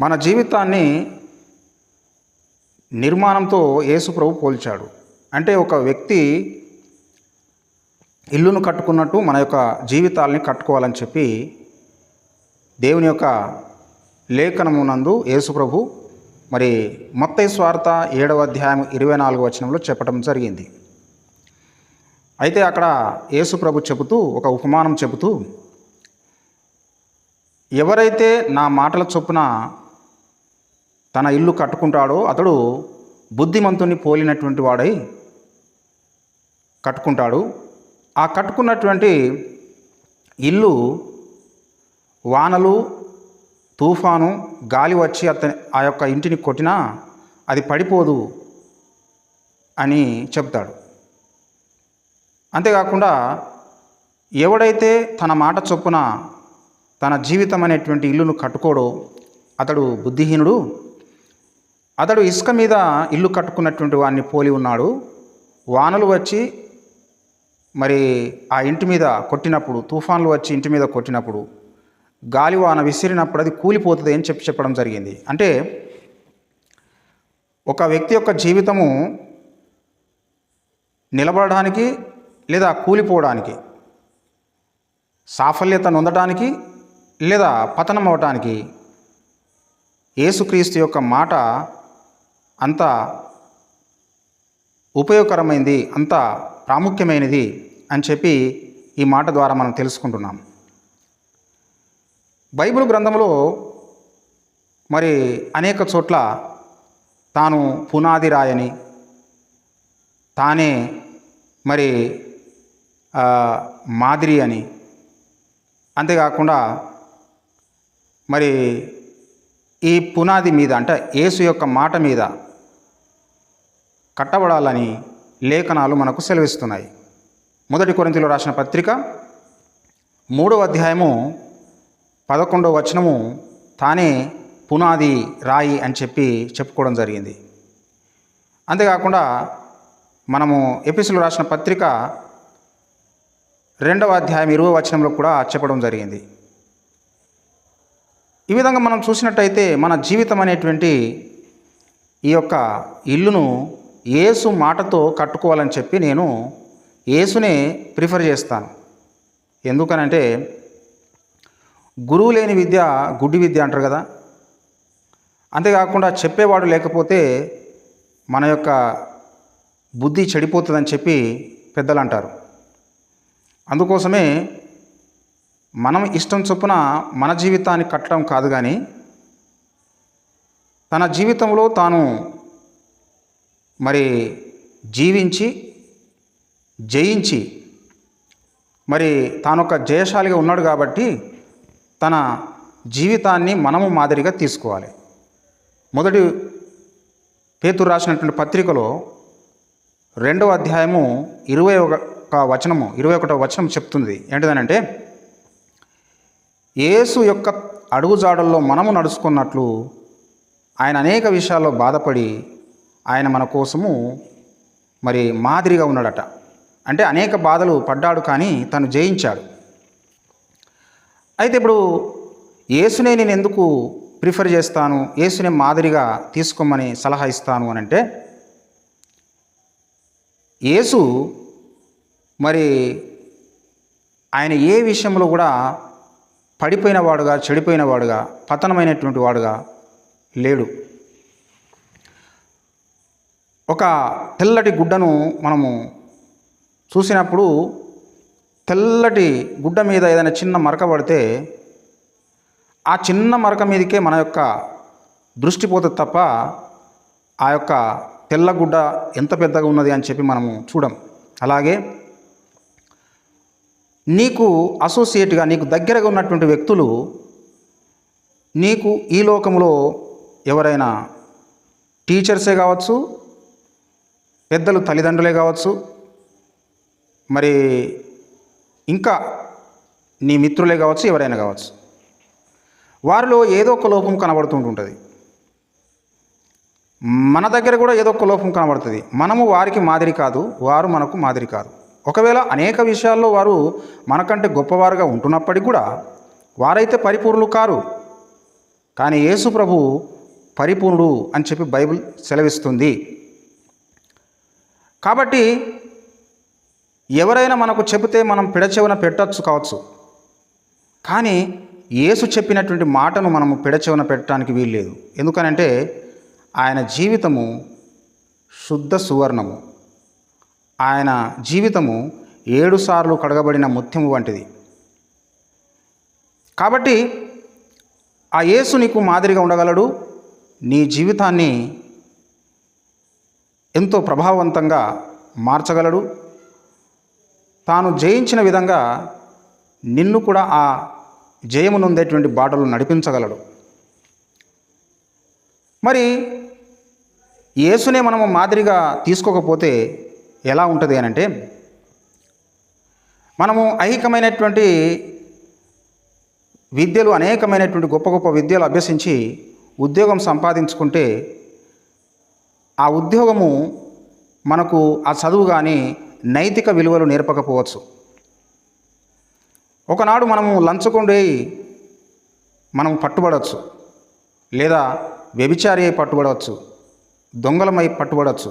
మన జీవితాన్ని నిర్మాణంతో యేసు ప్రభు పోల్చాడు. అంటే ఒక వ్యక్తి ఇల్లును కట్టుకున్నట్టు మన యొక్క జీవితాలని కట్టుకోవాలని చెప్పి దేవుని యొక్క లేఖనమునందు యేసుప్రభు మరి మొత్తై స్వార్థ ఏడవ అధ్యాయం ఇరవై నాలుగు వచనంలో చెప్పడం జరిగింది. అయితే అక్కడ యేసుప్రభు చెబుతూ ఒక ఉపమానం చెబుతూ ఎవరైతే నా మాటల చొప్పున తన ఇల్లు కట్టుకుంటాడో అతడు బుద్ధిమంతుని పోలినటువంటి వాడై కట్టుకుంటాడు. ఆ కట్టుకున్నటువంటి ఇల్లు వానలు తుఫాను గాలి వచ్చి అతని ఆ యొక్క ఇంటిని కొట్టినా అది పడిపోదు అని చెప్తాడు. అంతేకాకుండా ఎవడైతే తన మాట చొప్పున తన జీవితం అనేటువంటి ఇల్లును కట్టుకోడో అతడు బుద్ధిహీనుడు అతడు ఇసుక మీద ఇల్లు కట్టుకున్నటువంటి వాడిని పోలి ఉన్నాడు. వానలు వచ్చి మరి ఆ ఇంటి మీద కొట్టినప్పుడు తుఫాన్లు వచ్చి ఇంటి మీద కొట్టినప్పుడు గాలి వాన విసిరినప్పుడు అది కూలిపోతుంది అని చెప్పి చెప్పడం జరిగింది. అంటే ఒక వ్యక్తి యొక్క జీవితము నిలబడడానికి లేదా కూలిపోవడానికి సాఫల్యత నొందడానికి లేదా పతనం అవటానికి యేసుక్రీస్తు యొక్క మాట అంత ఉపయోగకరమైనది అంత ప్రాముఖ్యమైనది అని చెప్పి ఈ మాట ద్వారా మనం తెలుసుకుంటున్నాం. బైబిల్ గ్రంథంలో మరి అనేక చోట్ల తాను పునాది రాయని తానే మరి మాదిరి అని. అంతేకాకుండా మరి ఈ పునాది మీద అంటే యేసు యొక్క మాట మీద కట్టబడాలని లేఖనాలు మనకు సెలవిస్తున్నాయి. మొదటి కొరింతలో రాసిన పత్రిక మూడవ అధ్యాయము పదకొండవ వచనము తానే పునాది రాయి అని చెప్పి చెప్పుకోవడం జరిగింది. అంతేకాకుండా మనము ఎపిసులు రాసిన పత్రిక రెండవ అధ్యాయం ఇరవై వచనంలో కూడా చెప్పడం జరిగింది. ఈ విధంగా మనం చూసినట్టయితే మన జీవితం అనేటువంటి ఈ యొక్క ఇల్లును యేసు మాటతో కట్టుకోవాలని చెప్పి నేను యేసునే ప్రిఫర్ చేస్తాను. ఎందుకనంటే గురువు లేని విద్య గుడ్డి విద్య అంటారు కదా. అంతేకాకుండా చెప్పేవాడు లేకపోతే మన యొక్క బుద్ధి చెడిపోతుందని చెప్పి పెద్దలు అంటారు. అందుకోసమే మనం ఇష్టం చొప్పున మన జీవితాన్ని కట్టడం కాదు కానీ తన జీవితంలో తాను మరి జీవించి జయించి మరి తానొక జయశాలిగా ఉన్నాడు కాబట్టి తన జీవితాన్ని మనము మాదిరిగా తీసుకోవాలి. మొదటి పేతురు రాసినటువంటి పత్రికలో రెండవ అధ్యాయము ఇరవై ఒక వచనము ఇరవై ఒకటో వచనం చెప్తుంది. ఏంటిదనంటే యేసు యొక్క అడుగుజాడల్లో మనము నడుచుకున్నట్లు ఆయన అనేక విషయాల్లో బాధపడి ఆయన మన కోసము మరి మాదిరిగా ఉన్నాడట. అంటే అనేక బాధలు పడ్డాడు కానీ తను జయించాడు. అయితే ఇప్పుడు యేసునే నేను ఎందుకు ప్రిఫర్ చేస్తాను? యేసునే మాదిరిగా తీసుకోమని సలహా ఇస్తాను అని అంటే యేసు మరి ఆయన ఏ విషయంలో కూడా పడిపోయిన వాడుగా చెడిపోయిన వాడుగా పతనమైనటువంటి వాడుగా లేడు. ఒక తెల్లటి గుడ్డను మనము చూసినప్పుడు తెల్లటి గుడ్డ మీద ఏదైనా చిన్న మరక పడితే ఆ చిన్న మరక మీదకే మన యొక్క దృష్టి పోతుంది తప్ప ఆ యొక్క తెల్ల గుడ్డ ఎంత పెద్దగా ఉన్నది అని చెప్పి మనము చూడం. అలాగే నీకు అసోసియేట్గా నీకు దగ్గరగా ఉన్నటువంటి వ్యక్తులు నీకు ఈ లోకంలో ఎవరైనా టీచర్సే కావచ్చు పెద్దలు తల్లిదండ్రులే కావచ్చు మరి ఇంకా నీ మిత్రులే కావచ్చు ఎవరైనా కావచ్చు. వారిలో ఏదో ఒక లోపం కనబడుతుంటుంటుంది. మన దగ్గర కూడా ఏదో ఒక లోపం కనబడుతుంది. మనము వారికి మాదిరి కాదు వారు మనకు మాదిరి కాదు. ఒకవేళ అనేక విషయాల్లో వారు మనకంటే గొప్పవారుగా ఉంటున్నప్పటికీ కూడా వారైతే పరిపూర్ణులు కారు. కానీ యేసు ప్రభు పరిపూర్ణుడు అని చెప్పి బైబిల్ సెలవిస్తుంది. కాబట్టి ఎవరైనా మనకు చెబితే మనం పిడచెవున పెట్టచ్చు కావచ్చు. కానీ యేసు చెప్పినటువంటి మాటను మనము పిడచెవున పెట్టడానికి వీల్లేదు. ఎందుకనంటే ఆయన జీవితము శుద్ధ సువర్ణము. ఆయన జీవితము ఏడుసార్లు కడగబడిన ముత్యము వంటిది. కాబట్టి ఆ యేసు నీకు మాదిరిగా ఉండగలడు. నీ జీవితాన్ని ఎంతో ప్రభావవంతంగా మార్చగలడు. తాను జయించిన విధంగా నిన్ను కూడా ఆ జయమునుందేటువంటి బాటలు నడిపించగలడు. మరి యేసునే మనము మాదిరిగా తీసుకోకపోతే ఎలా ఉంటుంది అని అంటే మనము ఐహికమైనటువంటి విద్యలు అనేకమైనటువంటి గొప్ప గొప్ప విద్యలు అభ్యసించి ఉద్యోగం సంపాదించుకుంటే ఆ ఉద్యోగము మనకు ఆ చదువు కానీ నైతిక విలువలు నేర్పకపోవచ్చు. ఒకనాడు మనము లంచకుండే మనం పట్టుబడవచ్చు లేదా వ్యభిచారి అయి పట్టుబడవచ్చు దొంగలమై పట్టుబడవచ్చు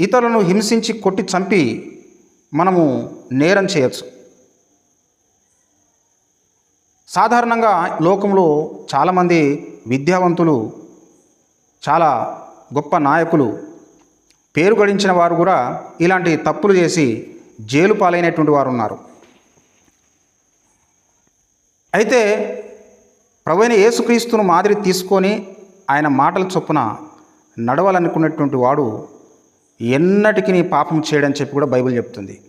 ఇతరులను హింసించి కొట్టి చంపి మనము నేరం చేయొచ్చు. సాధారణంగా లోకంలో చాలామంది విద్యావంతులు చాలా గొప్ప నాయకులు. పేరు గడించిన వారు కూడా ఇలాంటి తప్పులు చేసి జైలు పాలైనటువంటి వారు ఉన్నారు. అయితే ప్రవైన యేసుక్రీస్తును మాదిరి తీసుకొని ఆయన మాటల చొప్పున నడవాలనుకున్నటువంటి వాడు ఎన్నటికీ నీ పాపం చేయడని చెప్పి కూడా బైబిల్ చెప్తుంది.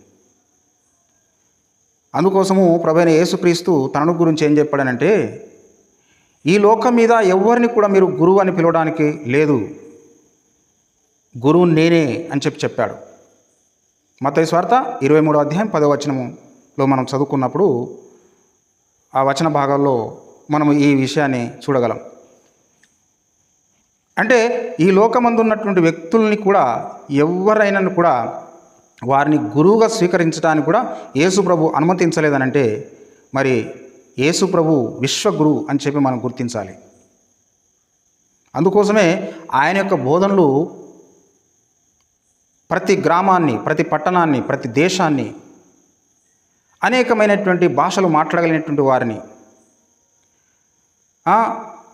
అందుకోసము ప్రభైన యేసుక్రీస్తు తనను గురించి ఏం చెప్పాడనంటే ఈ లోకం మీద ఎవరిని కూడా మీరు గురువు అని పిలవడానికి లేదు. గురువు నేనే అని చెప్పి చెప్పాడు. మత స్వార్థ ఇరవై మూడో అధ్యాయం పదో వచనములో మనం చదువుకున్నప్పుడు ఆ వచన భాగాల్లో మనం ఈ విషయాన్ని చూడగలం. అంటే ఈ లోకమందు ఉన్నటువంటి వ్యక్తుల్ని కూడా ఎవరైనా కూడా వారిని గురువుగా స్వీకరించడానికి కూడా యేసు ప్రభు అనుమతించలేదనంటే మరి యేసు ప్రభు విశ్వగురు అని చెప్పి మనం గుర్తించాలి. అందుకోసమే ఆయన యొక్క బోధనలు ప్రతి గ్రామాన్ని ప్రతి పట్టణాన్ని ప్రతి దేశాన్ని అనేకమైనటువంటి భాషలు మాట్లాడగలిగినటువంటి వారిని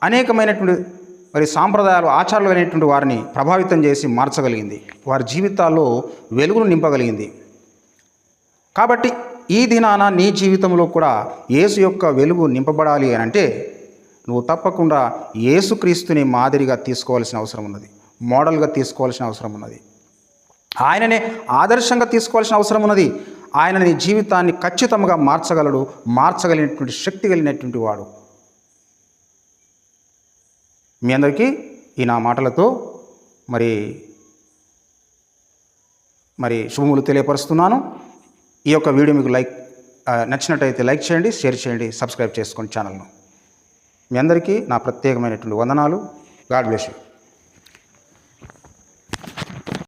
అనేకమైనటువంటి మరి సాంప్రదాయాలు ఆచారాలు అనేటువంటి వారిని ప్రభావితం చేసి మార్చగలిగింది. వారి జీవితాల్లో వెలుగును నింపగలిగింది. కాబట్టి ఈ దినాన నీ జీవితంలో కూడా యేసు యొక్క వెలుగు నింపబడాలి అని అంటే నువ్వు తప్పకుండా యేసుక్రీస్తుని మాదిరిగా తీసుకోవాల్సిన అవసరం ఉన్నది. మోడల్గా తీసుకోవాల్సిన అవసరం ఉన్నది. ఆయననే ఆదర్శంగా తీసుకోవాల్సిన అవసరం ఉన్నది. ఆయన నీ జీవితాన్ని ఖచ్చితంగా మార్చగలడు మార్చగలిగినటువంటి శక్తి కలిగినటువంటి వాడు. మీ అందరికీ ఈ నా మాటలతో మరి మరి శుభములు తెలియపరుస్తున్నాను. ఈ యొక్క వీడియో మీకు లైక్ నచ్చినట్టయితే లైక్ చేయండి షేర్ చేయండి సబ్స్క్రైబ్ చేసుకోండి ఛానల్ను. మీ అందరికీ నా ప్రత్యేకమైనటువంటి వందనాలు. God bless you.